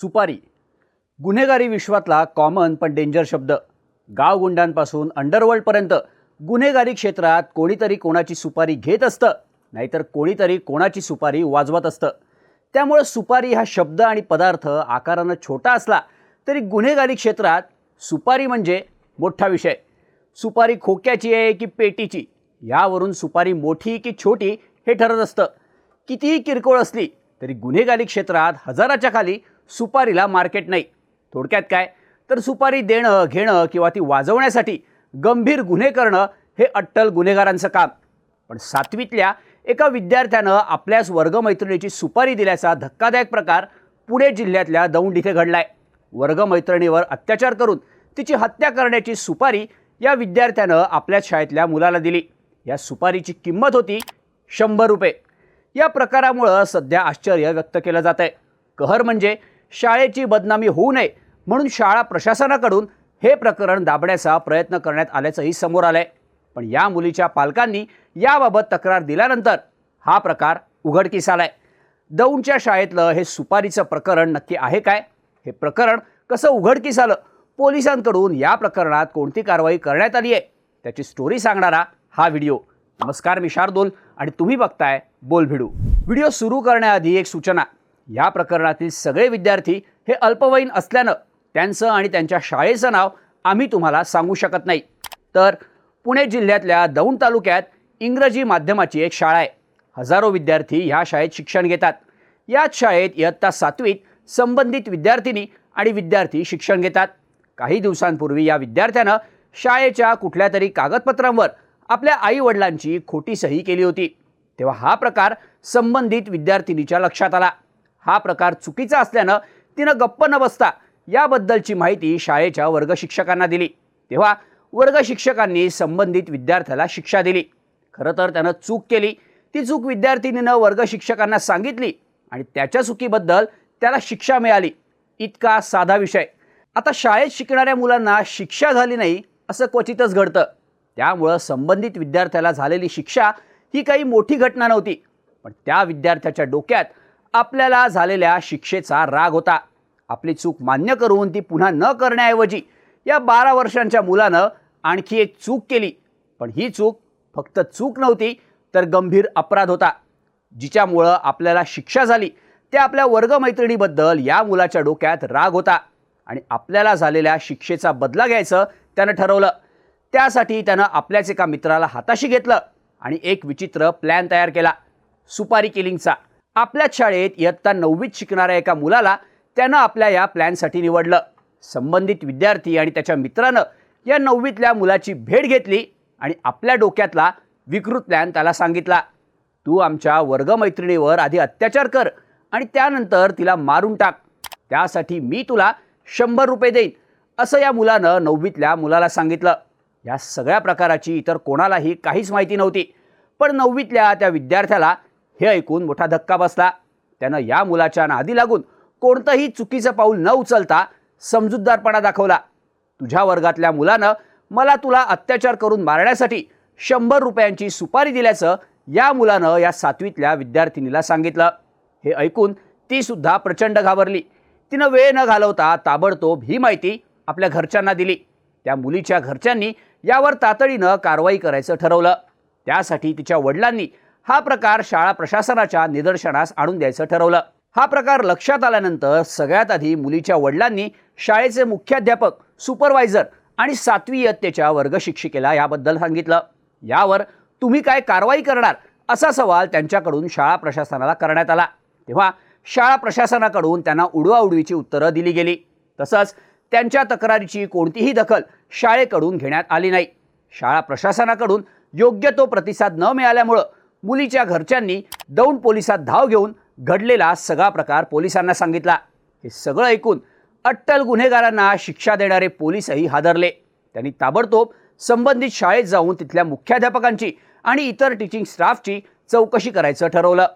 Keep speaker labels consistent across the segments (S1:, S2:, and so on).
S1: सुपारी. गुन्हेगारी विश्वातला कॉमन पण डेंजर शब्द. गावगुंडांपासून अंडरवर्ल्डपर्यंत गुन्हेगारी क्षेत्रात कोणीतरी कोणाची सुपारी घेत असतं नाहीतर कोणीतरी कोणाची सुपारी वाजवत असतं. त्यामुळं सुपारी हा शब्द आणि पदार्थ आकारानं छोटा असला तरी गुन्हेगारी क्षेत्रात सुपारी म्हणजे मोठा विषय. सुपारी खोक्याची आहे की पेटीची? यावरून सुपारी मोठी की छोटी हे ठरत असतं. कितीही किरकोळ असली तरी गुन्हेगारी क्षेत्रात हजाराच्या खाली सुपारीला मार्केट नाही. थोडक्यात काय? तर सुपारी देणं घेणं किंवा ती वाजवण्यासाठी गंभीर गुन्हे करणं हे अट्टल गुन्हेगारांचं काम. पण सातवीतल्या एका विद्यार्थ्यानं आपल्याच वर्गमैत्रिणीची सुपारी दिल्याचा धक्कादायक प्रकार पुणे जिल्ह्यातल्या दौंड इथे घडलाय. वर्गमैत्रिणीवर अत्याचार करून तिची हत्या करण्याची सुपारी या विद्यार्थ्यानं आपल्याच शाळेतल्या मुलाला दिली. या सुपारीची किंमत होती शंभर रुपये. या प्रकारामुळं सध्या आश्चर्य व्यक्त केलं जात आहे कहर म्हणजे शाळेची बदनामी होऊ नये म्हणून शाळा प्रशासनाकडून हे प्रकरण दाबण्याचा प्रयत्न करण्यात आल्याचंही समोर आलंय. पण या मुलीच्या पालकांनी याबाबत तक्रार दिल्यानंतर हा प्रकार उघडकीस आलाय. दौंडच्या शाळेतलं हे सुपारीचं प्रकरण नक्की आहे काय? हे प्रकरण कसं उघडकीस आलं? पोलिसांकडून या प्रकरणात कोणती कारवाई करण्यात आली आहे? त्याची स्टोरी सांगणारा हा व्हिडिओ. नमस्कार मी शार्दोल आणि तुम्ही बघताय बोल भिडू व्हिडिओ सुरू करण्याआधी एक सूचना. या प्रकरणातील सगळे विद्यार्थी हे अल्पवयीन असल्यानं त्यांचं आणि त्यांच्या शाळेचं नाव आम्ही तुम्हाला सांगू शकत नाही. तर पुणे जिल्ह्यातल्या दौंड तालुक्यात इंग्रजी माध्यमाची एक शाळा आहे. हजारो विद्यार्थी ह्या शाळेत शिक्षण घेतात. याच शाळेत इयत्ता सातवीत संबंधित विद्यार्थिनी आणि विद्यार्थी शिक्षण घेतात. काही दिवसांपूर्वी या विद्यार्थ्यानं शाळेच्या कुठल्या तरी कागदपत्रांवर आपल्या आईवडिलांची खोटी सही केली होती. तेव्हा हा प्रकार संबंधित विद्यार्थिनीच्या लक्षात आला. हा प्रकार चुकीचा असल्यानं तिनं गप्प न बसता याबद्दलची माहिती शाळेच्या वर्ग शिक्षकांना दिली. तेव्हा वर्ग शिक्षकांनी संबंधित विद्यार्थ्याला शिक्षा दिली. खरं तर त्यानं चूक केली. ती चूक विद्यार्थिनीनं वर्ग शिक्षकांना सांगितली आणि त्याच्या चुकीबद्दल त्याला शिक्षा मिळाली. इतका साधा विषय. आता शाळेत शिकणाऱ्या मुलांना शिक्षा झाली नाही असं क्वचितच घडतं. त्यामुळं संबंधित विद्यार्थ्याला झालेली शिक्षा ही काही मोठी घटना नव्हती. पण त्या विद्यार्थ्याच्या डोक्यात आपल्याला झालेल्या शिक्षेचा राग होता. आपली चूक मान्य करून ती पुन्हा न करण्याऐवजी या बारा वर्षांच्या मुलानं आणखी एक चूक केली. पण ही चूक फक्त चूक नव्हती तर गंभीर अपराध होता. जिच्यामुळं आपल्याला शिक्षा झाली. त्या आपल्या वर्गमैत्रिणीबद्दल या मुलाच्या डोक्यात राग होता आणि आपल्याला झालेल्या शिक्षेचा बदला घ्यायचं त्यानं ठरवलं. त्यासाठी त्यानं आपल्याच एका मित्राला हाताशी घेतलं आणि एक विचित्र प्लॅन तयार केला. सुपारी किलिंगचा. आपल्याच शाळेत इयत्ता नववीत शिकणाऱ्या एका मुलाला त्यानं आपल्या या प्लॅनसाठी निवडलं. संबंधित विद्यार्थी आणि त्याच्या मित्रानं या नववीतल्या मुलाची भेट घेतली आणि आपल्या डोक्यातला विकृत प्लॅन त्याला सांगितला. तू आमच्या वर्गमैत्रिणीवर आधी अत्याचार कर आणि त्यानंतर तिला मारून टाक. त्यासाठी मी तुला शंभर रुपये देईन. असं या मुलानं नववीतल्या मुलाला सांगितलं. या सगळ्या प्रकाराची इतर कोणालाही काहीच माहिती नव्हती. पण नववीतल्या त्या विद्यार्थ्याला हे ऐकून मोठा धक्का बसला. त्यानं या मुलाच्या नादी लागून कोणतंही चुकीचं पाऊल न उचलता समजूतदारपणा दाखवला. तुझ्या वर्गातल्या मुलानं मला तुला अत्याचार करून मारण्यासाठी शंभर रुपयांची सुपारी दिल्याचं या मुलानं या सातवीतल्या विद्यार्थिनीला सांगितलं. हे ऐकून ती सुद्धा प्रचंड घाबरली. तिनं वेळ न घालवता ताबडतोब ही माहिती आपल्या घरच्यांना दिली. त्या मुलीच्या घरच्यांनी यावर तातडीनं कारवाई करायचं ठरवलं. त्यासाठी तिच्या वडिलांनी हा प्रकार शाळा प्रशासनाच्या निदर्शनास आणून द्यायचं ठरवलं. हा प्रकार लक्षात आल्यानंतर सगळ्यात आधी मुलीच्या वडिलांनी शाळेचे मुख्याध्यापक सुपरवायझर आणि सातवी इयत्तेच्या वर्ग शिक्षिकेला याबद्दल सांगितलं. यावर तुम्ही काय कारवाई करणार असा सवाल त्यांच्याकडून शाळा प्रशासनाला करण्यात आला. तेव्हा शाळा प्रशासनाकडून त्यांना उडवाउडवीची उत्तरं दिली गेली. तसंच त्यांच्या तक्रारीची कोणतीही दखल शाळेकडून घेण्यात आली नाही. शाळा प्रशासनाकडून योग्य तो प्रतिसाद न मिळाल्यामुळं मुलीच्या घरच्यांनी दौंड पोलिसात धाव घेऊन घडलेला सगळा प्रकार पोलिसांना सांगितला. हे सगळं ऐकून अट्टल गुन्हेगारांना शिक्षा देणारे पोलीसही हादरले. त्यांनी ताबडतोब संबंधित शाळेत जाऊन तिथल्या मुख्याध्यापकांची आणि इतर टीचिंग स्टाफची चौकशी करायचं ठरवलं.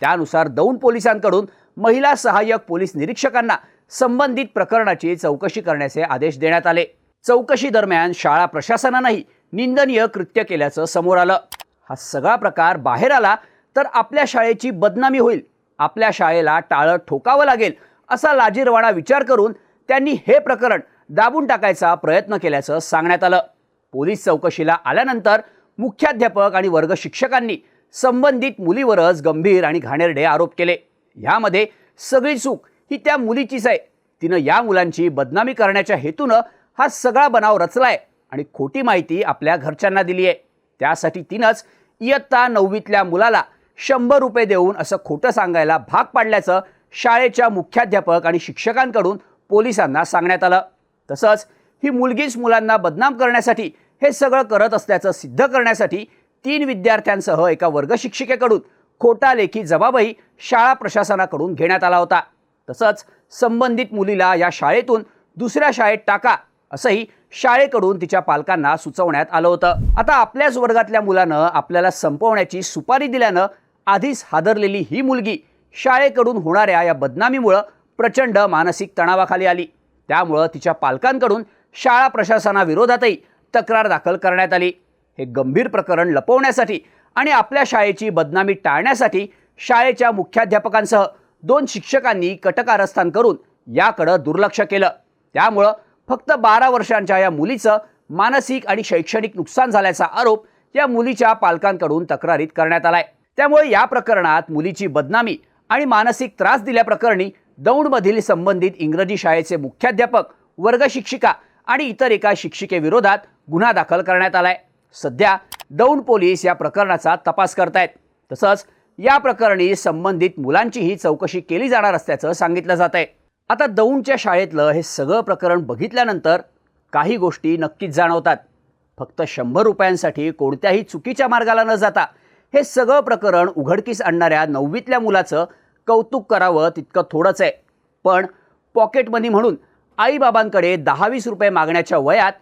S1: त्यानुसार दौंड पोलिसांकडून महिला सहाय्यक पोलीस निरीक्षकांना संबंधित प्रकरणाची चौकशी करण्याचे आदेश देण्यात आले. चौकशी दरम्यान शाळा प्रशासनानंही निंदनीय कृत्य केल्याचं समोर आलं. हा सगळा प्रकार बाहेर आला तर आपल्या शाळेची बदनामी होईल. आपल्या शाळेला टाळं ठोकावं लागेल असा लाजीरवाणा विचार करून त्यांनी हे प्रकरण दाबून टाकायचा प्रयत्न केल्याचं सांगण्यात आलं. पोलीस चौकशीला आल्यानंतर मुख्याध्यापक आणि वर्ग शिक्षकांनी संबंधित मुलीवरच गंभीर आणि घाणेरडे आरोप केले. ह्यामध्ये सगळी चूक ही त्या मुलीचीच आहे. तिनं या मुलांची बदनामी करण्याच्या हेतूनं हा सगळा बनाव रचलाय आणि खोटी माहिती आपल्या घरच्यांना दिली आहे त्यासाठी तिनंच इयत्ता नववीतल्या मुलाला शंभर रुपये देऊन असं खोटं सांगायला भाग पाडल्याचं शाळेच्या मुख्याध्यापक आणि शिक्षकांकडून पोलिसांना सांगण्यात आलं. तसंच ही मुलगीच मुलांना बदनाम करण्यासाठी हे सगळं करत असल्याचं सिद्ध करण्यासाठी तीन विद्यार्थ्यांसह एका वर्गशिक्षिकेकडून खोटा लेखी जबाबही शाळा प्रशासनाकडून घेण्यात आला होता. तसंच संबंधित मुलीला या शाळेतून दुसऱ्या शाळेत टाका असंही शाळेकडून तिच्या पालकांना सुचवण्यात आलं होतं. आता आपल्याच वर्गातल्या मुलानं आपल्याला संपवण्याची सुपारी दिल्यानं आधीच हादरलेली ही मुलगी शाळेकडून होणाऱ्या या बदनामीमुळं प्रचंड मानसिक तणावाखाली आली. त्यामुळं तिच्या पालकांकडून शाळा प्रशासनाविरोधातही तक्रार दाखल करण्यात आली. हे गंभीर प्रकरण लपवण्यासाठी आणि आपल्या शाळेची बदनामी टाळण्यासाठी शाळेच्या मुख्याध्यापकांसह दोन शिक्षकांनी कटकारस्थान करून याकडं दुर्लक्ष केलं. त्यामुळं फक्त बारा वर्षांच्या या मुलीचं मानसिक आणि शैक्षणिक नुकसान झाल्याचा आरोप या मुलीच्या पालकांकडून तक्रारीत करण्यात आलाय. त्यामुळे या प्रकरणात मुलीची बदनामी आणि मानसिक त्रास दिल्याप्रकरणी दौंडमधील संबंधित इंग्रजी शाळेचे मुख्याध्यापक वर्गशिक्षिका आणि इतर एका शिक्षिकेविरोधात गुन्हा दाखल करण्यात आलाय. सध्या दौंड पोलीस या प्रकरणाचा तपास करतायत. तसंच या प्रकरणी संबंधित मुलांचीही चौकशी केली जाणार असल्याचं सांगितलं जात आहे आता दौंडच्या शाळेतलं हे सगळं प्रकरण बघितल्यानंतर काही गोष्टी नक्कीच जाणवतात. फक्त शंभर रुपयांसाठी कोणत्याही चुकीच्या मार्गाला न जाता हे सगळं प्रकरण उघडकीस आणणाऱ्या नववीतल्या मुलाचं कौतुक करावं तितकं थोडंच आहे. पण पॉकेट मनी म्हणून आईबाबांकडे दहावीस रुपये मागण्याच्या वयात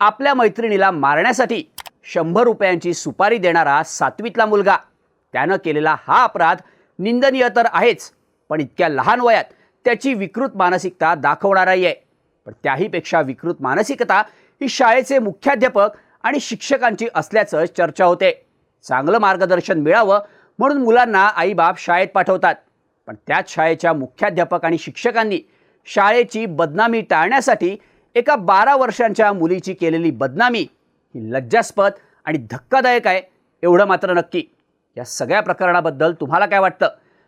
S1: आपल्या मैत्रिणीला मारण्यासाठी शंभर रुपयांची सुपारी देणारा सातवीतला मुलगा. त्यानं केलेला हा अपराध निंदनीय तर आहेच पण इतक्या लहान वयात त्याची विकृत मानसिकता दाखवणाराही आहे. पण त्याहीपेक्षा विकृत मानसिकता ही शाळेचे मुख्याध्यापक आणि शिक्षकांची असल्याचं चर्चा होते. चांगलं मार्गदर्शन मिळावं म्हणून मुलांना आईबाप शाळेत पाठवतात. पण त्याच शाळेच्या मुख्याध्यापक आणि शिक्षकांनी शाळेची बदनामी टाळण्यासाठी एका बारा वर्षांच्या मुलीची केलेली बदनामी ही लज्जास्पद आणि धक्कादायक आहे एवढं मात्र नक्की. या सगळ्या प्रकरणाबद्दल तुम्हाला काय वाटतं?